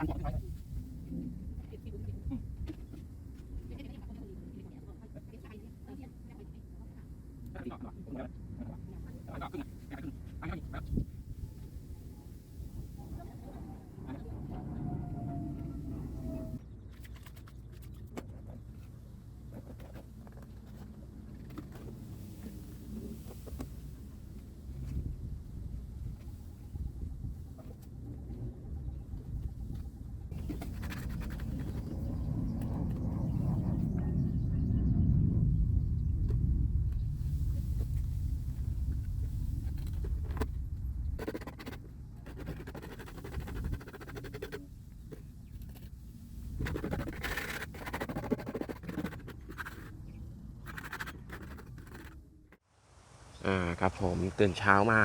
嗯。 อ่าครับผมตื่นเช้ามา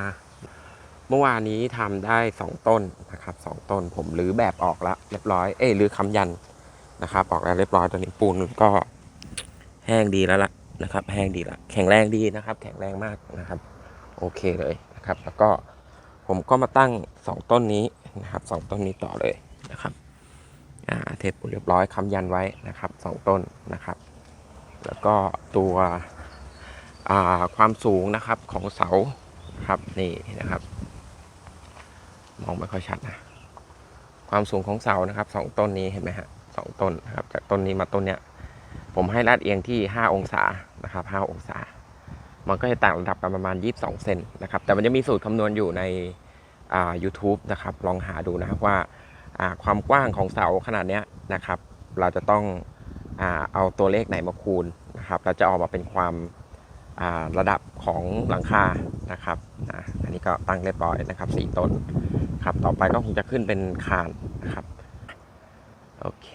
เมื่อวานนี้ทำได้สองต้นนะครับสองต้นผมรื้อแบบออกแล้วเรียบร้อยเอ้ยรื้อคำยันนะครับออกแล้วเรียบร้อยตอนนี้ปูนก็แห้งดีแล้วล่ะนะครับ แห้งดีละแข็งแรงดีนะครับ แข็งแรงมากนะครับ โอเคเลยนะครับ แล้วก็ผมก็มาตั้งสองต้นนี้นะครับสองต้นนี้ต่อเลยนะครับอ่าเทปปูนเรียบร้อยคำยันไว้นะครับสองต้นนะครับ แล้วก็ตัว ความสูงนะครับของเสาครับนี่นะครับ มองไม่ค่อยชัดนะความสูงของเสานะครับสองต้นนี้เห็นไหมฮะสองต้นนะครับจากต้นนี้มาต้นเนี้ยผมให้ลาดเอียงที่ 5 องศานะครับ 5 องศา มันก็จะต่างระดับกันประมาณ 22 เซนนะครับ แต่มันจะมีสูตรคำนวณอยู่ในอ่า YouTube นะครับ ลองหาดูนะครับว่าาความกว้างของเสาขนาดเนี้ยนะครับ เราจะต้องอเอาตัวเลขไหนมาคูณนะครับ เราจะออกมาเป็นความ ระดับของหลังคานะครับนะอันนี้ก็ตั้งเรียบร้อยนะครับ 4 ต้นครับต่อไปก็คงจะขึ้นเป็นคานนะครับโอเค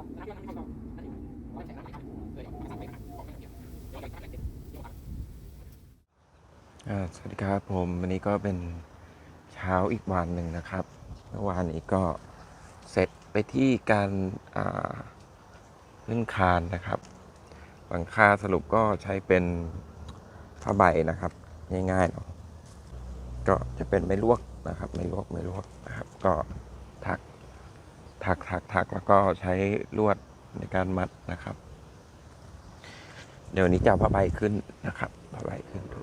สวัสดีครับผมวันนี้ก็เป็นเช้าอีกวันหนึ่งนะครับเมื่อวานนี้ก็เสร็จไปที่การขึ้นคานนะครับหลังคาสรุปก็ใช้เป็นผ้าใบนะครับ ง่ายๆเนาะก็จะเป็นไม่ลวกนะครับ ไม่ลวกไม่ลวกนะครับ ก็ถัก ถักถักถักแล้วก็ใช้ลวดในการมัดนะครับ เดี๋ยวนี้จะผ้าใบขึ้นนะครับผ้าใบขึ้นดู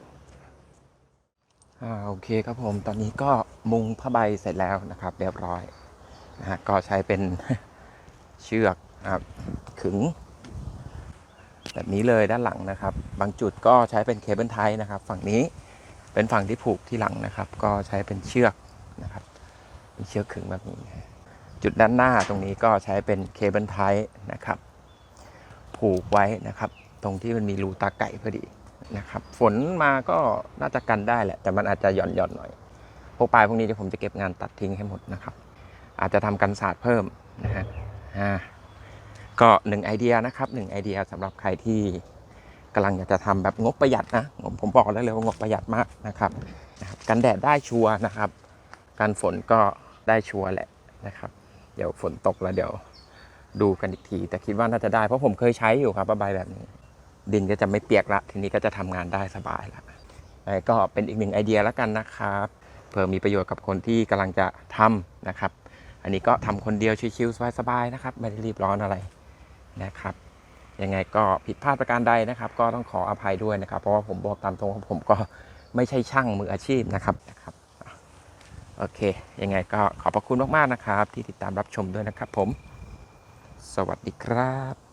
อ่าโอเคครับผมตอนนี้ก็มุงผ้าใบเสร็จแล้วนะครับ เรียบร้อยนะฮะก็ใช้เป็นเชือกครับขึง แบบนี้เลยด้านหลังนะครับ บางจุดก็ใช้เป็นเคเบิลไทนะครับ ฝั่งนี้เป็นฝั่งที่ผูกที่หลังนะครับ ก็ใช้เป็นเชือกนะครับเป็นเชือกขึงแบบนี้ จุดด้านหน้าตรงนี้ก็ใช้เป็นเคเบิลไทนะครับ ผูกไว้นะครับ ตรงที่มันมีรูตาไก่พอดีนะครับ ฝนมาก็น่าจะกันได้แหละ แต่มันอาจจะหย่อนหย่อนหน่อย พวกปลายพวกนี้เดี๋ยวผมจะเก็บงานตัดทิ้งให้หมดนะครับ อาจจะทำกันศาสตร์เพิ่มนะฮะก็หนึ่งไอเดียนะครับหนึ่งไอเดียสำหรับใครที่กำลังอยากจะทำแบบงบประหยัดนะผมผมบอกได้เลยว่างบประหยัดมากนะครับนะครับกันแดดได้ชัวร์นะครับกันฝนก็ได้ชัวร์แหละนะครับ เดี๋ยวฝนตกแล้วเดี๋ยวดูกันอีกที แต่คิดว่าน่าจะได้เพราะผมเคยใช้อยู่ครับใบแบบนี้ ดินก็จะไม่เปียกละทีนี้ก็จะทำงานได้สบายละเอ้ยก็เป็นอีกหนึ่งไอเดียแล้วกันนะครับ เผื่อมีประโยชน์กับคนที่กำลังจะทำนะครับ อันนี้ก็ทำคนเดียวชิวๆสบายๆนะครับ ไม่ได้รีบร้อนอะไรนะครับยังไงก็ผิดพลาดประการใดนะครับ ก็ต้องขออภัยด้วยนะครับ เพราะว่าผมบอกตามตรงว่าผมก็ไม่ใช่ช่างมืออาชีพนะครับนะครับ โอเค ยังไงก็ขอบพระคุณมาก ๆ นะครับ ที่ติดตามรับชมด้วยนะครับผม สวัสดีครับ